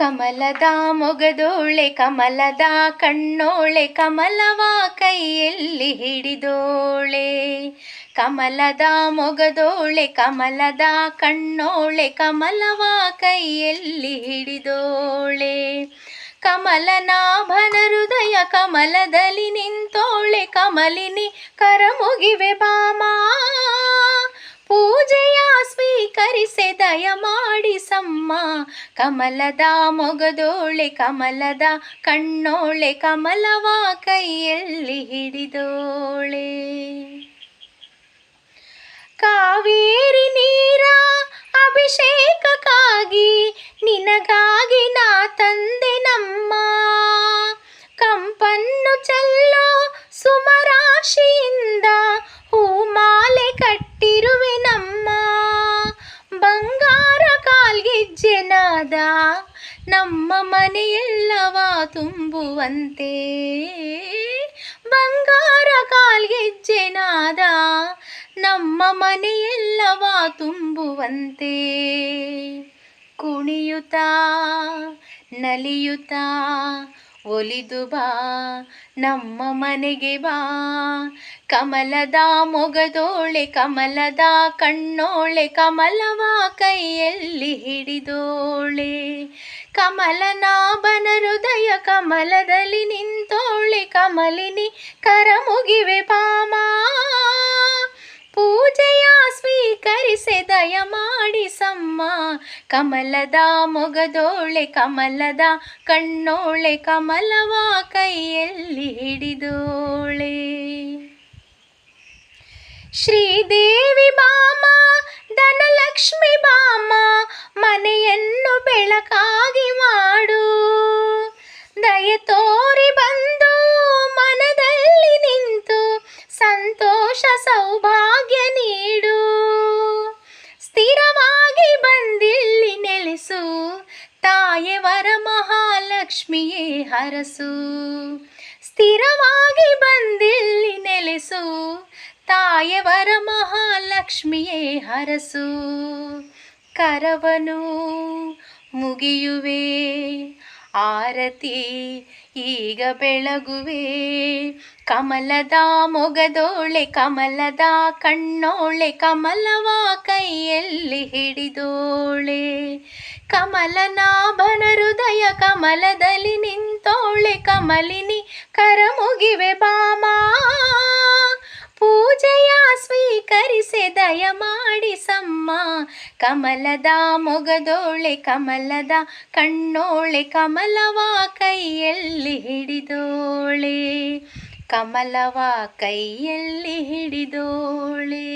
ಕಮಲದ ಮೊಗದೋಳೆ, ಕಮಲದ ಕಣ್ಣೋಳೆ, ಕಮಲವ ಕೈಯಲ್ಲಿ ಹಿಡಿದೋಳೆ. ಕಮಲದ ಮೊಗದೋಳೆ, ಕಮಲದ ಕಣ್ಣೋಳೆ, ಕಮಲವ ಕೈಯಲ್ಲಿ ಹಿಡಿದೋಳೆ. ಕಮಲನಾಭನ ಹೃದಯ ಕಮಲದಲ್ಲಿ ನಿಂತೋಳೆ, ಕಮಲಿನಿ ಕರಮುಗಿವೆ ಬಾಮಾ ಸ್ವೀಕರಿಸೆ ಮಾಡಿ ಸಮ್ಮ. ಕಮಲದ ಮೊಗದೋಳೆ, ಕಮಲದ ಕಣ್ಣೋಳೆ, ಕಮಲವ ಕೈಯಲ್ಲಿ ಹಿಡಿದೋಳೆ. ಕಾವೇರಿ ನೀರ ಅಭಿಷೇಕಕ್ಕಾಗಿ ನಿನಗಾಗಿ ನಾ ತಂದೆ ನಮ್ಮ ಕಾಲ್ಗೆಜ್ಜೆನಾದ ನಮ್ಮ ಮನೆಯೆಲ್ಲವ ತುಂಬುವಂತೆ. ಬಂಗಾರ ಕಾಲ್ಗೆಜ್ಜೆನಾದ ನಮ್ಮ ಮನೆಯೆಲ್ಲವ ತುಂಬುವಂತೆ. ಕುಣಿಯುತ್ತಾ ನಲಿಯುತ್ತಾ ಒಲಿದು ಬಾ, ನಮ್ಮ ಮನೆಗೆ ಬಾ. ಕಮಲದ ಮೊಗದೋಳೆ, ಕಮಲದ ಕಣ್ಣೋಳೆ, ಕಮಲವ ಕೈಯಲ್ಲಿ ಹಿಡಿದೋಳೆ. ಕಮಲನಾಭನ ಹೃದಯ ಕಮಲದಲ್ಲಿ ನಿಂತೋಳೆ, ಕಮಲಿನಿ ಕರಮುಗಿವೆ ಪಾಮಾ. ಪೂಜೆಯ ಸ್ವೀಕರಿಸೆ ಮಾಡಿ ಸಮ್ಮ ಕಮಲದ ಮೊಗದೋಳೆ ಕಮಲದ ಕಣ್ಣೋಳೆ ಕಮಲವ ಕೈಯಲ್ಲಿ ಹಿಡಿದೋಳೆ. ಶ್ರೀದೇವಿ ಬಾಮ ಧನಲಕ್ಷ್ಮಿ ಬಾಮ ಮನೆಯನ್ನು ಬೆಳಕಾಗಿ ಮಾಡು. ದಯೆ ಮಹಾಲಕ್ಷ್ಮಿಯೇ ಹರಸು ಸ್ಥಿರವಾಗಿ ಬಂದಿಲ್ಲಿ ನೆಲೆಸು ತಾಯವರ ಮಹಾಲಕ್ಷ್ಮಿಯೇ ಹರಸು. ಕರವನು ಮುಗಿಯುವೆ ಆರತಿ ಈಗ ಬೆಳಗುವೆ. ಕಮಲದ ಮೊಗದೋಳೆ, ಕಮಲದ ಕಣ್ಣೋಳೆ, ಕಮಲವ ಕೈಯಲ್ಲಿ ಹಿಡಿದೋಳೆ. ಕಮಲನಾಭನ ಹೃದಯ ಕಮಲದಲ್ಲಿ ನಿಂತೋಳೆ. ಕಮಲಿನಿ ಕರಮುಗಿವೆ ಬಾಮಾ. ಸ್ವೀಕರಿಸೆ ದಯ ಮಾಡಿಸಮ್ಮ ಕಮಲದ ಮೊಗದೋಳೆ ಕಮಲದ ಕಣ್ಣೋಳೆ ಕಮಲವ ಕೈಯಲ್ಲಿ ಹಿಡಿದೋಳೆ. ಕಮಲವ ಕೈಯಲ್ಲಿ ಹಿಡಿದೋಳೆ.